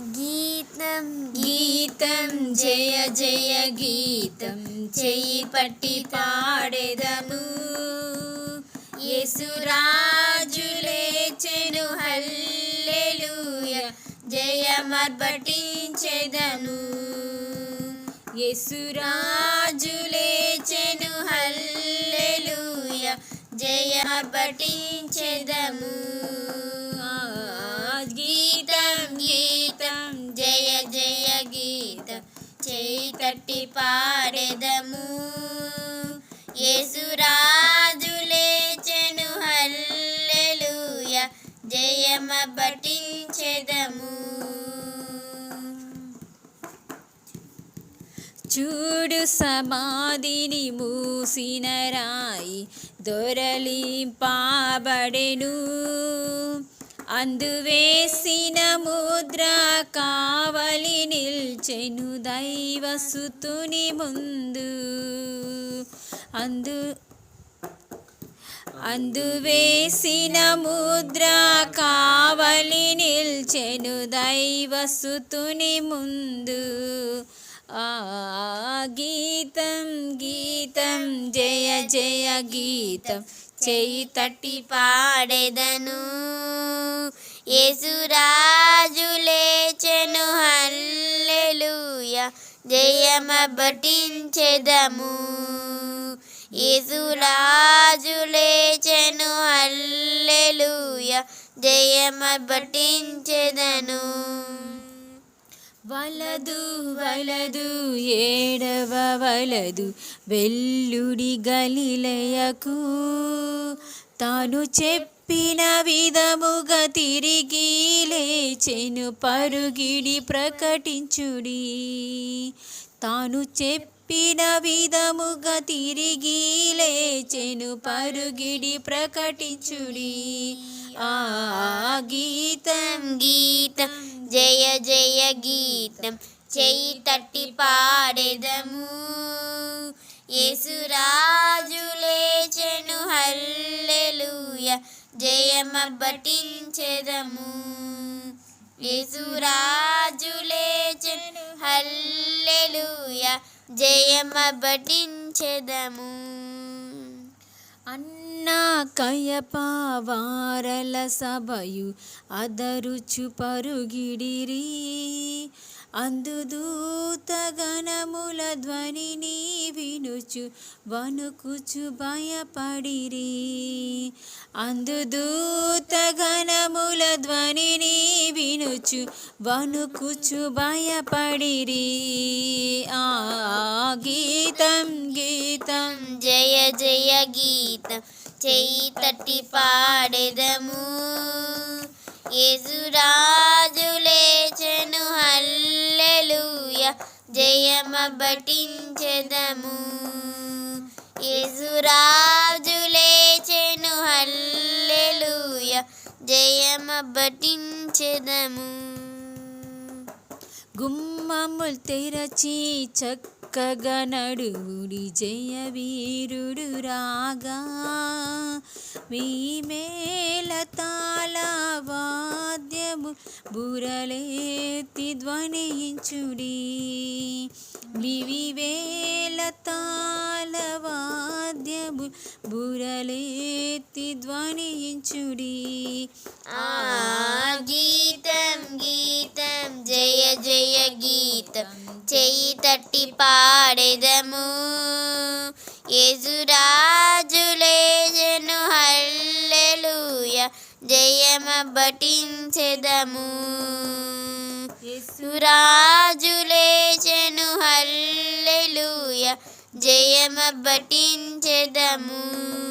గీతం గీతం జయ జయ గీతం. చెయ్యి పట్టి పాడెదము. యేసురాజు లేచెను హల్లెలూయ. జయమర్బటించెదను యేసురాజు లేచెను హల్లెలూయ. జయమర్బటించెదము ఆ, గీతం గీతం జయ జయ గీతం చేయి తట్టి పాడెదము యేసురాజు లేచెను హల్లెలూయ జయమబటించెదము చూడు సమాధిని మూసిన రాయి దొరలింపాబడెను అందువేసిన ముద్ర కావలి నిల్చెను దైవసుతుని ముందు. అందు అందువేసిన ముద్ర కావలి నిల్చెను దైవసుతుని ముందు. ఆ గీతం గీతం జయ జయ గీతం చేయి తట్టి పాడెదను. యేసురాజు లేచెను హల్లెలూయ. జయమబటించెదము యేసురాజు లేచెను హల్లెలూయ. జయమబటించెదను వలదు వలదు ఏడవ వలదు వెల్లుడి గలిలయకు. తాను చెప్పిన విధముగా తిరిగి లేచెను పరుగిడి ప్రకటించుడి. తాను చెప్పిన విధముగా తిరిగి లేచెను పరుగిడి ప్రకటించుడి. ఆ గీతం గీతం జయ జయ గీతం చెయ్యి తట్టి పాడెదము. యేసురాజు జయమబటించెదము యేసురాజు లేచెను హల్లెలూయ. జయమబటించెదము అన్నా కయపావారల సభయు అదరుచు పరుగిడిరి. అందుదూత గణముల ధ్వనిని వినుచు వణుకుచు భయపడిరి అందుదూత ఘనముల ధ్వనిని వినుచు వణుకుచు భయపడిరి ఆ గీతం గీతం జయ జయ గీతం చెయ్యి తట్టి పాడెదము యేసురాజు లేచెను హల్లెలూయ చెదము. యేసురాజు లేచెను హల్లెలూయ. జయమబటించెదము గుమ్మములు తెరచి చక్కగా నడువుడి జయ వీరుడు రాగా. మీ మేల తాళ వాద్యము బురలేతి ధ్వనించుడి. వివివేల తాళ వాద్యము బురలేతి ధ్వనించుడి. ఆ గీతం గీతం జయ జయ గీతం. చెయ్యి తట్టి పాడెదము. యేసురాజు లేచెను హల్లెలూయ. జయమబటించెదము. యేసురాజు లేచెను జయమ జయమబటించెదము.